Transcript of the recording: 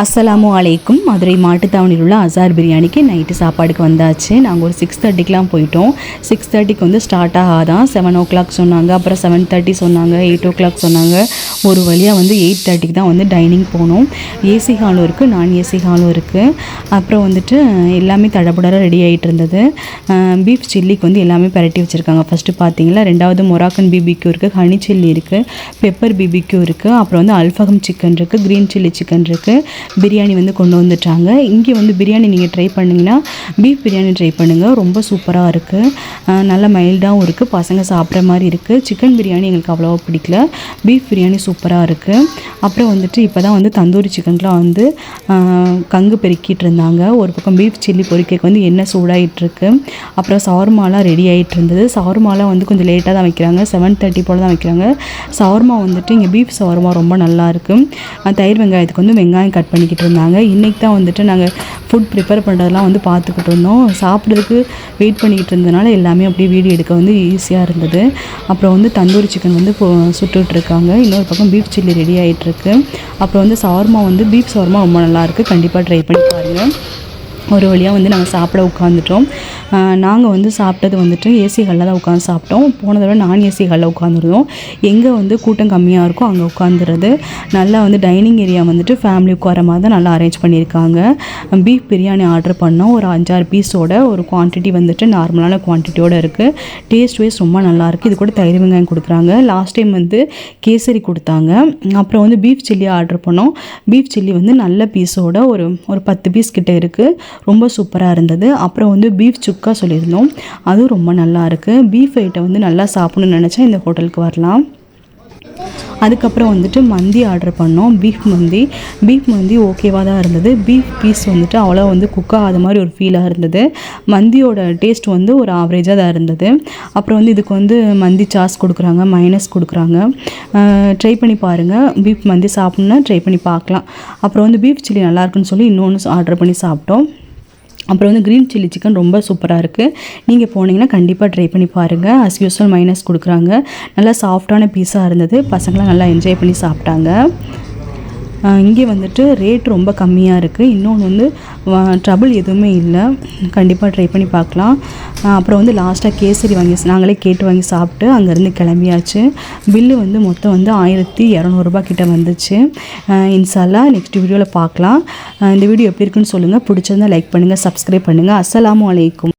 அஸ்ஸலாமு அலைக்கும். மதுரை மாட்டுத்தாவணியில் உள்ள அசார் பிரியாணிக்கு நைட்டு சாப்பாடுக்கு வந்தாச்சு. நாங்கள் ஒரு சிக்ஸ் தேர்ட்டிக்கெலாம் போயிட்டோம். சிக்ஸ் தேர்ட்டிக்கு வந்து ஸ்டார்ட் ஆகாதான். செவன் ஓ கிளாக் சொன்னாங்க. அப்புறம் செவன் தேர்ட்டி சொன்னாங்க. எயிட் ஓ கிளாக் சொன்னாங்க. ஒரு வழியாக வந்து எயிட் தேர்ட்டிக்கு தான் வந்து டைனிங் போனோம். ஏசி ஹாலும் இருக்குது நான் ஏசி ஹாலும் இருக்குது அப்புறம் வந்துட்டு எல்லாமே தடபுடராக ரெடி ஆகிட்டு இருந்தது. பீஃப் சில்லிக்கு வந்து எல்லாமே பரட்டி வச்சுருக்காங்க. ஃபஸ்ட்டு பார்த்தீங்களா ரெண்டாவது மொராக்கன் பிபிக்யூ இருக்குது ஹனி சில்லி இருக்குது பெப்பர் பிபிக்யூ இருக்குது அப்புறம் வந்து அல்ஃபகம் சிக்கன் இருக்குது க்ரீன் சில்லி சிக்கன் இருக்குது பிரியாணி வந்து கொண்டு வந்துட்டாங்க. இங்கே வந்து பிரியாணி நீங்கள் ட்ரை பண்ணிங்கன்னா பீஃப் பிரியாணி ட்ரை பண்ணுங்கள் ரொம்ப சூப்பராக இருக்குது நல்ல மைல்டாகவும் இருக்குது பசங்க சாப்பிட்ற மாதிரி இருக்குது சிக்கன் பிரியாணி எங்களுக்கு அவ்வளோவா பிடிக்கல. பீஃப் பிரியாணி சூப்பராக இருக்குது அப்புறம் வந்துட்டு இப்போ தான் வந்து தந்தூரி சிக்கன்லாம் வந்து கங்கு பெருக்கிட்டு இருந்தாங்க. ஒரு பக்கம் பீஃப் சில்லி பொரிக்கைக்கு வந்து எண்ணெய் சூடாகிட்டுருக்கு அப்புறம் சவர்மாலாம் ரெடி ஆகிட்டு இருந்தது. சவர்மாலாம் வந்து கொஞ்சம் லேட்டாக தான் வைக்கிறாங்க. செவன் தேர்ட்டி போல் தான் வைக்கிறாங்க. சவர்மா வந்துட்டு இங்கே பீஃப் சவர்மா ரொம்ப நல்லாயிருக்கும் தயிர் வெங்காயத்துக்கு வந்து வெங்காயம் கட் பண்ணிக்கிட்டு இருந்தாங்க. இன்றைக்கி தான் வந்துட்டு நாங்கள் ஃபுட் ப்ரிப்பேர் பண்ணுறதெல்லாம் வந்து பார்த்துக்கிட்டு இருந்தோம். சாப்பிட்றதுக்கு வெயிட் பண்ணிக்கிட்டு இருந்ததுனால எல்லாமே அப்படியே வீடியோ எடுக்க வந்து ஈஸியாக இருந்தது. அப்புறம் வந்து தந்தூரி சிக்கன் வந்து சுட்டுட்ருக்காங்க இன்னொரு பக்கம் பீஃப் சில்லி ரெடி ஆகிட்டுருக்கு அப்புறம் வந்து சவர்மா வந்து பீஃப் சவர்மா ரொம்ப நல்லாயிருக்கு கண்டிப்பாக ட்ரை பண்ணி பாருங்கள் ஒரு வழியாக வந்து நாங்கள் சாப்பிட உட்காந்துட்டோம் நாங்கள் வந்து சாப்பிட்டது வந்துட்டு ஏசி ஹாலில் தான் உட்காந்து சாப்பிட்டோம். போன தடவை நான் ஏசி ஹாலில் உட்காந்துருந்தோம் எங்கே வந்து கூட்டம் கம்மியாக இருக்கோ அங்கே உட்காந்துறது நல்லா வந்து டைனிங் ஏரியா வந்துட்டு ஃபேமிலி உட்கார மாதிரி தான் நல்லா அரேஞ்ச் பண்ணியிருக்காங்க. பீஃப் பிரியாணி ஆர்டர் பண்ணோம். ஒரு அஞ்சாறு பீஸோட ஒரு குவான்டிட்டி வந்துட்டு நார்மலான குவான்டிட்டியோட இருக்குது டேஸ்ட் வைஸ் ரொம்ப நல்லாயிருக்கு இது கூட தயிர் வெங்காயம் கொடுக்குறாங்க. லாஸ்ட் டைம் வந்து கேசரி கொடுத்தாங்க. அப்புறம் வந்து பீஃப் சில்லி ஆர்டர் பண்ணோம். பீஃப் சில்லி வந்து நல்ல பீஸோட ஒரு ஒரு பத்து பீஸ் கிட்டே இருக்குது ரொம்ப சூப்பராக இருந்தது. அப்புறம் வந்து பீஃப் சுக்கா சொல்லியிருந்தோம். அதுவும் ரொம்ப நல்லா இருக்குது பீஃப் ஐட்டம் வந்து நல்லா சாப்பிடணும்னு நினச்சா இந்த ஹோட்டலுக்கு வரலாம். அதுக்கப்புறம் வந்துட்டு மந்தி ஆர்டர் பண்ணோம். பீஃப் மந்தி. பீஃப் மந்தி ஓகேவாக தான் இருந்தது. பீஃப் பீஸ் வந்துட்டு அவ்வளோ வந்து குக் ஆகாத மாதிரி ஒரு ஃபீலாக இருந்தது. மந்தியோட டேஸ்ட் வந்து ஒரு ஆவரேஜாக தான் இருந்தது. அப்புறம் வந்து இதுக்கு வந்து மந்தி சாஸ் கொடுக்குறாங்க. மைனஸ் கொடுக்குறாங்க. ட்ரை பண்ணி பாருங்கள் பீஃப் மந்தி சாப்பிட்ணுன்னா ட்ரை பண்ணி பார்க்கலாம். அப்புறம் வந்து பீஃப் சில்லி நல்லாயிருக்குன்னு சொல்லி இன்னொன்று ஆர்டர் பண்ணி சாப்பிட்டோம். அப்புறம் வந்து க்ரீன் சில்லி சிக்கன் ரொம்ப சூப்பராக இருக்குது நீங்கள் போனீங்கன்னா கண்டிப்பாக ட்ரை பண்ணி பாருங்கள் அஸ் யூஸ்வல் மைனஸ் கொடுக்குறாங்க. நல்லா சாஃப்டான பீஸாக இருந்தது. பசங்களாம் நல்லா என்ஜாய் பண்ணி சாப்பிட்டாங்க. இங்கே வந்துட்டு ரேட் ரொம்ப கம்மியாக இருக்குது இன்னொன்று வந்து ட்ரபிள் எதுவுமே இல்லை. கண்டிப்பாக ட்ரை பண்ணி பார்க்கலாம். அப்புறம் வந்து லாஸ்ட்டாக கேசரி வாங்கி நாங்களே கேட்டு வாங்கி சாப்பிட்டு அங்கேருந்து கிளம்பியாச்சு. பில்லு வந்து மொத்தம் வந்து ஆயிரத்தி இரநூறுபா கிட்ட வந்துச்சு. இன்சாலாக நெக்ஸ்ட் வீடியோவில் பார்க்கலாம். இந்த வீடியோ எப்படி இருக்குன்னு சொல்லுங்கள் பிடிச்சிருந்தா லைக் பண்ணுங்கள் சப்ஸ்கிரைப் பண்ணுங்கள் அஸ்ஸலாமு வலைக்கும்